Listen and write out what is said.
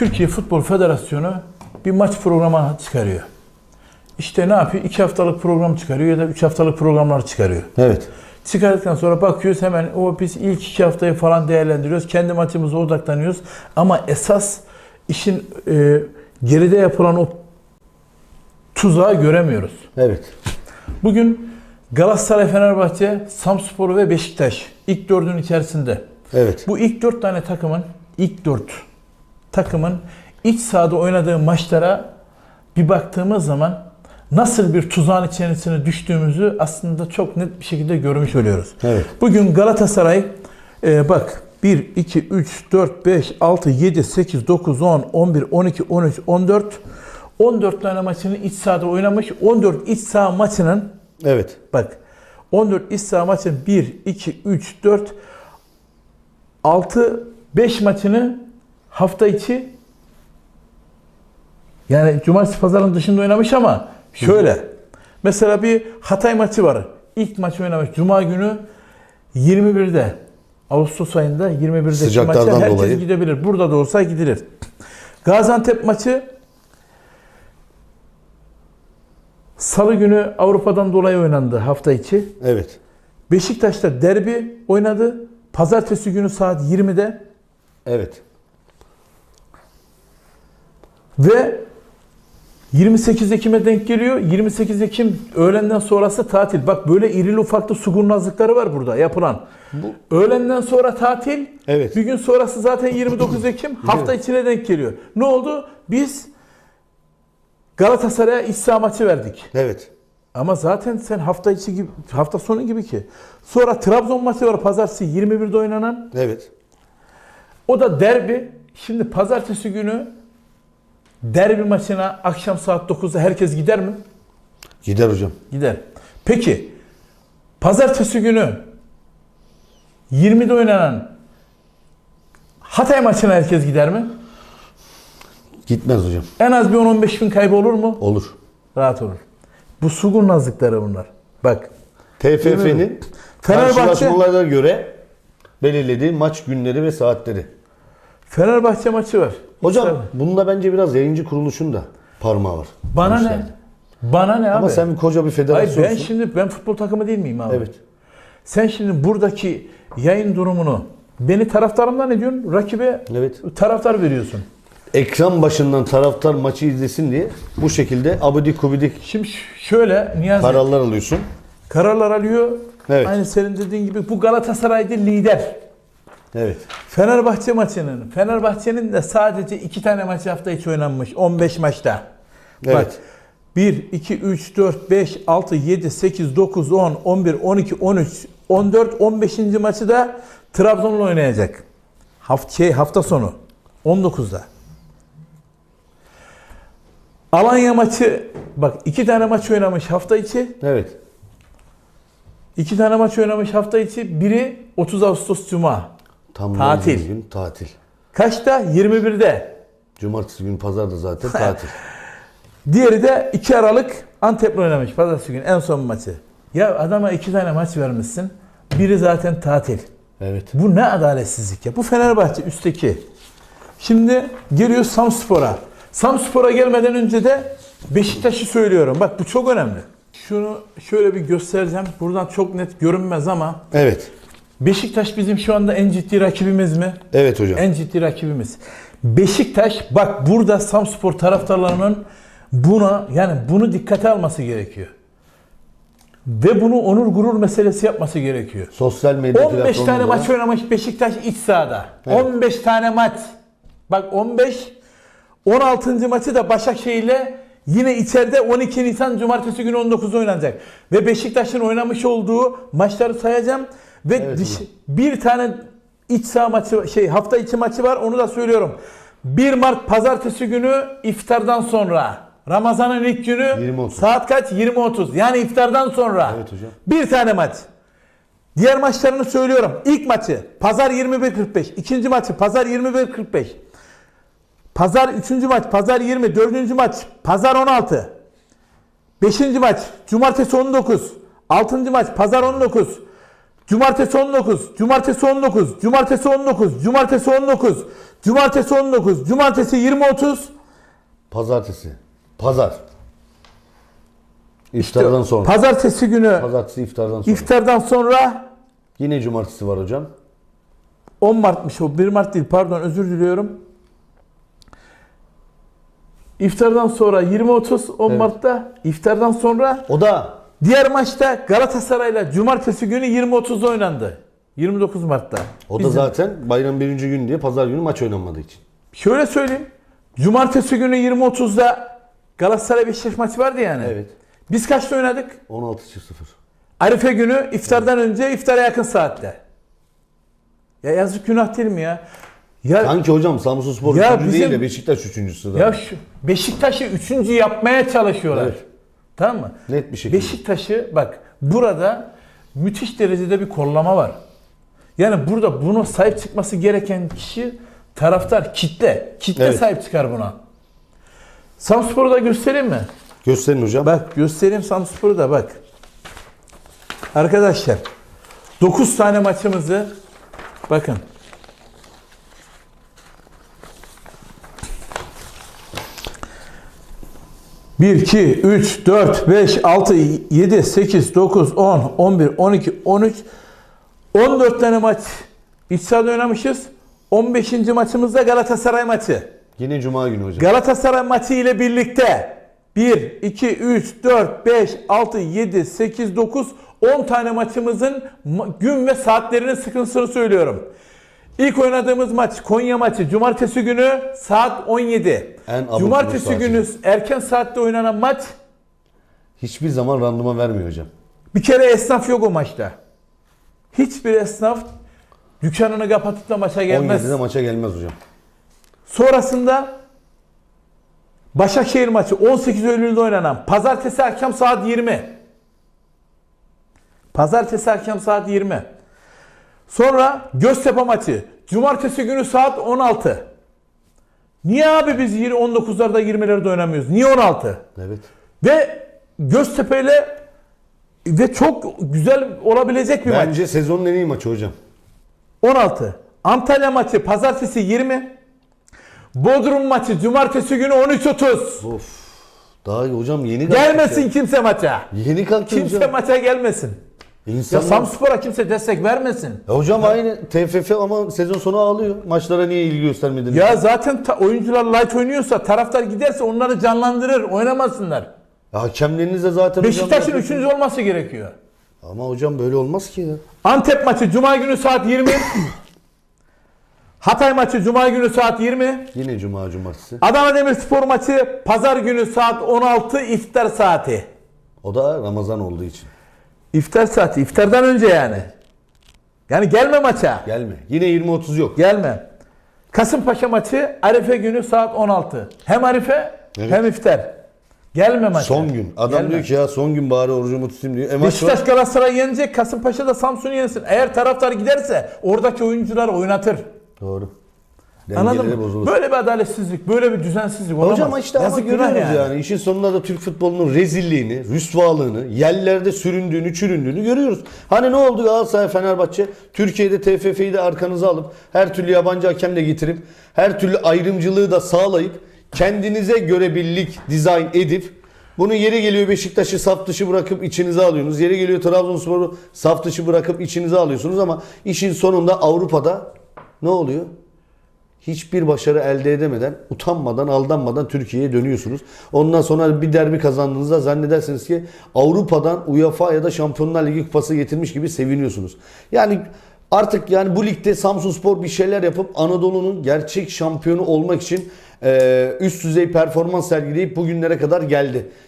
Türkiye Futbol Federasyonu bir maç programı çıkarıyor. İşte ne yapıyor? İki haftalık program çıkarıyor ya da üç haftalık programlar çıkarıyor. Evet. Çıkardıktan sonra bakıyoruz hemen o biz ilk iki haftayı falan değerlendiriyoruz. Kendi maçımıza odaklanıyoruz. Ama esas işin e, geride yapılan o tuzağı göremiyoruz. Evet. Bugün Galatasaray, Fenerbahçe, Samspor ve Beşiktaş ilk dördün içerisinde. Evet. Bu ilk dört tane takımın, ilk dört takımın iç sahada oynadığı maçlara bir baktığımız zaman nasıl bir tuzağın içerisine düştüğümüzü aslında çok net bir şekilde görmüş oluyoruz. Evet. Bugün Galatasaray e, bak 1, 2, 3, 4, 5, 6, 7, 8, 9, 10, 11, 12, 13, 14 14 tane maçını iç sahada oynamış. 14 iç saha maçının Evet. Bak 14 iç saha maçın 1, 2, 3, 4, 6, 5 maçını hafta içi yani cumartesi pazarın dışında oynamış ama şöyle. Mesela bir Hatay maçı var. İlk maçı oynamış. Cuma günü 21'de. Ağustos ayında 21'de Sıcaklardan maça herkes dolayı. gidebilir. Burada da olsa gidilir. Gaziantep maçı Salı günü Avrupa'dan dolayı oynandı hafta içi. Evet. Beşiktaş'ta derbi oynadı. Pazartesi günü saat 20'de Evet. Ve 28 Ekim'e denk geliyor. 28 Ekim öğlenden sonrası tatil. Bak böyle irili ufaklı su kurnazlıkları var burada yapılan. Öğlenden sonra tatil. Evet. Bir gün sonrası zaten 29 Ekim. Hafta içine denk geliyor. Ne oldu? Biz Galatasaray'a iç maçı verdik. Evet. Ama zaten sen hafta içi gibi, hafta sonu gibi ki. Sonra Trabzon maçı var pazartesi 21'de oynanan. Evet. O da derbi. Şimdi pazartesi günü derbi maçına akşam saat 9'da herkes gider mi? Gider hocam. Gider. Peki pazartesi günü 20'de oynanan Hatay maçına herkes gider mi? Gitmez hocam. En az bir 10-15 bin kaybı olur mu? Olur. Rahat olur. Bu su kurnazlıkları bunlar. Bak TFF'nin Fenerbahçe- karşılaşmalara göre belirlediği maç günleri ve saatleri. Fenerbahçe maçı var. Hocam İşte bunda bence biraz yayıncı kuruluşun da parmağı var. bana ne? Bana ne abi? Ama sen koca bir Hayır federasyonsun. ben şimdi ben futbol takımı değil miyim abi? Evet. Sen şimdi buradaki yayın durumunu beni taraftarımdan ne diyorsun? Rakibe Evet. taraftar veriyorsun. Ekran başından taraftar maçı izlesin diye bu şekilde abidik kubidik Şimdi şöyle Niyazi kararlar alıyorsun. kararlar alıyor. Evet. Aynı senin dediğin gibi bu Galatasaray'da lider. Evet. Fenerbahçe maçının, Fenerbahçe'nin de sadece iki tane maç hafta içi oynanmış 15 maçta. Bak Evet. 1, 2, 3, 4, 5, 6, 7, 8, 9, 10, 11, 12, 13, 14, 15. maçı da Trabzon'la oynayacak. Hafta, şey, hafta sonu 19'da. Alanya maçı bak iki tane maç oynamış hafta içi. Evet. iki tane maç oynamış hafta içi. Biri 30 Ağustos Cuma. Tam Tatil. gün tatil. Kaçta? 21'de. Cumartesi gün pazar da zaten tatil. Diğeri de 2 Aralık Antep'le oynamış pazartesi günü en son maçı. Ya adama iki tane maç vermişsin. Biri zaten tatil. Evet. Bu ne adaletsizlik ya. Bu Fenerbahçe üstteki. Şimdi geliyor Samspor'a. Samspor'a gelmeden önce de Beşiktaş'ı söylüyorum. Bak bu çok önemli. Şunu şöyle bir göstereceğim. Buradan çok net görünmez ama Evet. Beşiktaş bizim şu anda en ciddi rakibimiz mi? Evet hocam. En ciddi rakibimiz. Beşiktaş bak burada Samspor taraftarlarının buna yani bunu dikkate alması gerekiyor. Ve bunu onur gurur meselesi yapması gerekiyor. Sosyal medya 15 tane maç oynamış Beşiktaş iç sahada. Evet. 15 tane maç. Bak 15 16. maçı da Başakşehir'le yine içeride 12 Nisan Cumartesi günü 19'da oynanacak. Ve Beşiktaş'ın oynamış olduğu maçları sayacağım ve Evet hocam. bir tane iç saha maçı şey hafta içi maçı var onu da söylüyorum. 1 Mart pazartesi günü iftardan sonra Ramazan'ın ilk günü 20.30. saat kaç? 20.30. Yani iftardan sonra. Evet hocam. Bir tane maç. Diğer maçlarını söylüyorum. İlk maçı pazar 21.45. İkinci maçı pazar 21.45. Pazar üçüncü maç pazar 20. Dördüncü maç pazar 16. Beşinci maç cumartesi 19. Altıncı maç pazar 19. Cumartesi 19, cumartesi 19, cumartesi 19, cumartesi 19, cumartesi 19, cumartesi 20 30. Pazartesi. Pazar. İftardan sonra. Pazartesi günü Pazartesi iftardan sonra. iftardan sonra Yine cumartesi var hocam. 10 Mart'mış o 1 Mart değil pardon özür diliyorum. İftardan sonra 20-30 10 Evet. Mart'ta iftardan sonra O da diğer maçta Galatasaray'la cumartesi günü 20-30'da oynandı. 29 Mart'ta. o da Bizim- zaten bayram birinci gün diye pazar günü maç oynanmadığı için. Şöyle söyleyeyim. Cumartesi günü 20.30'da Galatasaray Beşiktaş maçı vardı yani. Evet. Biz kaçta oynadık? 16.00. Arife günü iftardan önce iftara yakın saatte. Ya yazık günah değil mi ya? Ya, Sanki hocam Samsun Spor Ya üçüncü bizim- değil de Beşiktaş üçüncüsü sırada. ya şu Beşiktaş'ı üçüncü yapmaya çalışıyorlar. Evet. Tamam mı? Net bir şekilde. Beşiktaş'ı bak burada müthiş derecede bir kollama var. Yani burada buna sahip çıkması gereken kişi taraftar, kitle. Kitle Evet. sahip çıkar buna. Samspor'u da göstereyim mi? Gösterin hocam. Bak göstereyim Samspor'u da bak. Arkadaşlar 9 tane maçımızı bakın. Bir, iki, üç, dört, beş, altı, yedi, sekiz, dokuz, on, on bir, on iki, on üç, on dört tane maç iç sahada oynamışız. 15. maçımızda Galatasaray maçı. Yine cuma günü hocam. Galatasaray maçı ile birlikte 1, 2, 3, 4, 5, 6, 7, 8, 9, 10 tane maçımızın ma- gün ve saatlerinin sıkıntısını söylüyorum. İlk oynadığımız maç Konya maçı cumartesi günü saat 17. En abuk cumartesi günü erken saatte oynanan maç Hiçbir zaman randıman vermiyor hocam. bir kere esnaf yok o maçta. Hiçbir esnaf dükkanını kapatıp da maça gelmez. 17'de maça gelmez hocam. Sonrasında Başakşehir maçı 18 Eylül'de oynanan pazartesi akşam saat 20. Pazartesi akşam saat 20. Sonra Göztepe maçı cumartesi günü saat 16. Niye abi biz 19'larda 20'lerde oynamıyoruz? Niye 16? Evet. Ve Göztepe ile ve çok güzel olabilecek bir maç. Bence sezonun en iyi maçı hocam. 16. Antalya maçı pazartesi 20. Bodrum maçı cumartesi günü 13.30. Of. Daha iyi hocam yeni Gelmesin ya. kimse maça. Yeni kalktı Kimse hocam. maça gelmesin. Ya İnsanlar... Samspor'a kimse destek vermesin. Ya hocam aynı TFF ama sezon sonu ağlıyor. Maçlara niye ilgi göstermediniz? Ya zaten ta- oyuncular light oynuyorsa, taraftar giderse onları canlandırır, oynamasınlar. Ya hakemleriniz de zaten Beşiktaş'ın üçüncü olması gerekiyor. Ama hocam böyle olmaz ki ya. Antep maçı Cuma günü saat 20. Hatay maçı Cuma günü saat 20. Yine cuma cumartesi. Adana Demirspor maçı Pazar günü saat 16 iftar saati. O da Ramazan olduğu için. İftar saati. iftardan önce yani. Yani gelme maça. Gelme. Yine 20-30 yok. Gelme. Kasımpaşa maçı Arife günü saat 16. Hem Arife Evet. hem iftar. Gelme maça. Son gün. Adam Gelme. diyor ki ya son gün bari orucumu tutayım diyor. E Beşiktaş. Galatasaray yenecek, Kasımpaşa da Samsun'u yensin. Eğer taraftar giderse oradaki oyuncular oynatır. Doğru. Anladın Dengeleri mı? bozulur. Böyle bir adaletsizlik, böyle bir düzensizlik olamaz. Hocam işte ama Yazık günah görüyoruz yani. İşin sonunda da Türk futbolunun rezilliğini, rüsvalığını, yerlerde süründüğünü, çüründüğünü görüyoruz. Hani ne oldu Galatasaray, Fenerbahçe? Türkiye'de TFF'yi de arkanıza alıp, her türlü yabancı hakem de getirip, her türlü ayrımcılığı da sağlayıp, kendinize göre bir lig dizayn edip, bunu yeri geliyor Beşiktaş'ı saf dışı bırakıp içinize alıyorsunuz. Yeri geliyor Trabzonspor'u saf dışı bırakıp içinize alıyorsunuz ama işin sonunda Avrupa'da ne oluyor? Hiçbir başarı elde edemeden, utanmadan, aldanmadan Türkiye'ye dönüyorsunuz. Ondan sonra bir derbi kazandığınızda zannedersiniz ki Avrupa'dan UEFA ya da Şampiyonlar Ligi kupası getirmiş gibi seviniyorsunuz. Yani artık yani bu ligde Samsunspor bir şeyler yapıp Anadolu'nun gerçek şampiyonu olmak için üst düzey performans sergileyip bugünlere kadar geldi.